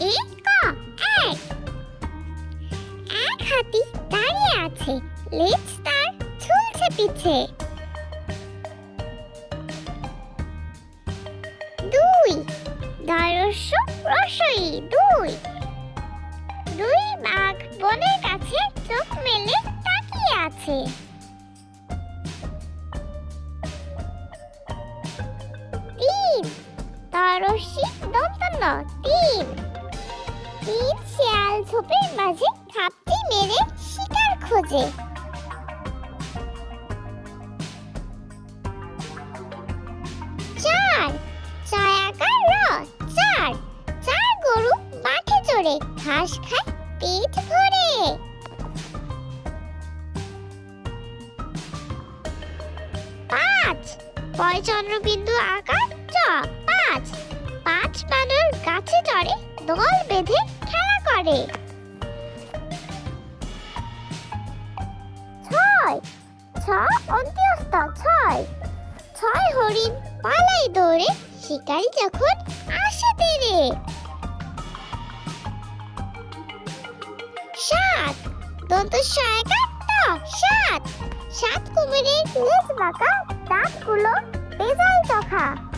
এক ক এক। এক হাতি দাঁড়িয়ে আছে, লেজ তার ঝুলছে পিছে। দুই, দরস্য রসই, দুই। দুই বাঘ বনের কাছে চোখ মেলে তাকিয়ে আছে। তিন তরসি দন্তন্য, তিন। তিন শিয়াল ঝোপের মাঝে খাপটি মেরে শিকার খোঁজে। চার চায়াকার র চার চার গরু মাঠে চড়ে ঘাস খায় পেট ভরে। পাঁচ, পয় চন্দ্রবিন্দু আকার চ, পাঁচ পাঁচ বানর গাছে চড়ে দল ছয় ছ অন্ত্যস্ত ছয় ছয় হরিণ পালাই দৌড়ে, শিকারি যখন আসে তেরে। সাত, দন্ত সহায়িকা ত সাত। সাত কুমিরের লেজ বাঁকা দাঁতগুলো বেজাল চোখা।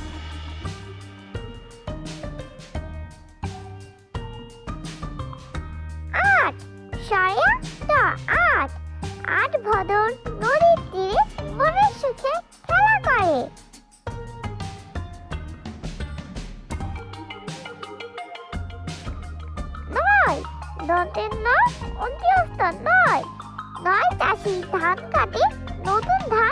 আট ভদর নদীর তীরে বনের সুখে খেলা করে। নয়, দন্তের নয় নয়। নয় চাষি ধান কাটে নতুন ধান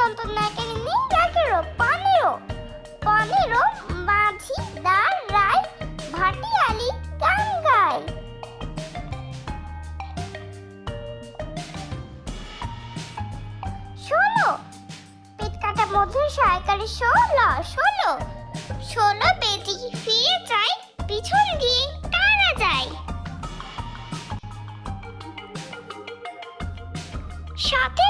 রাখেরো পনেরো পনেরো মাঝি দার রায়, ভাটিয়ালি গান গায় ষোলো পেট কাটা মধুর সহায়কারী ষোলো ষোলো ষোলো বেটি, ফিরে যায় পিছন দিয়ে কারা যায় সতেরো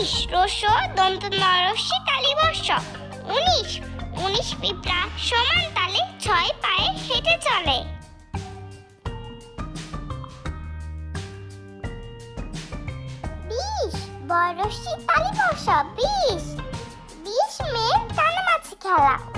উনিশ রস দন্ত নরসি কালীবর্ষ উনিশ উনিশ পিঁপড়া সমান তালে ছয় পায়ে হেঁটে চলে। বিশ বরসি তালি বর্ষা, বিশ। বিশ মেয়ের কানামাছি খেলা। উনিশটি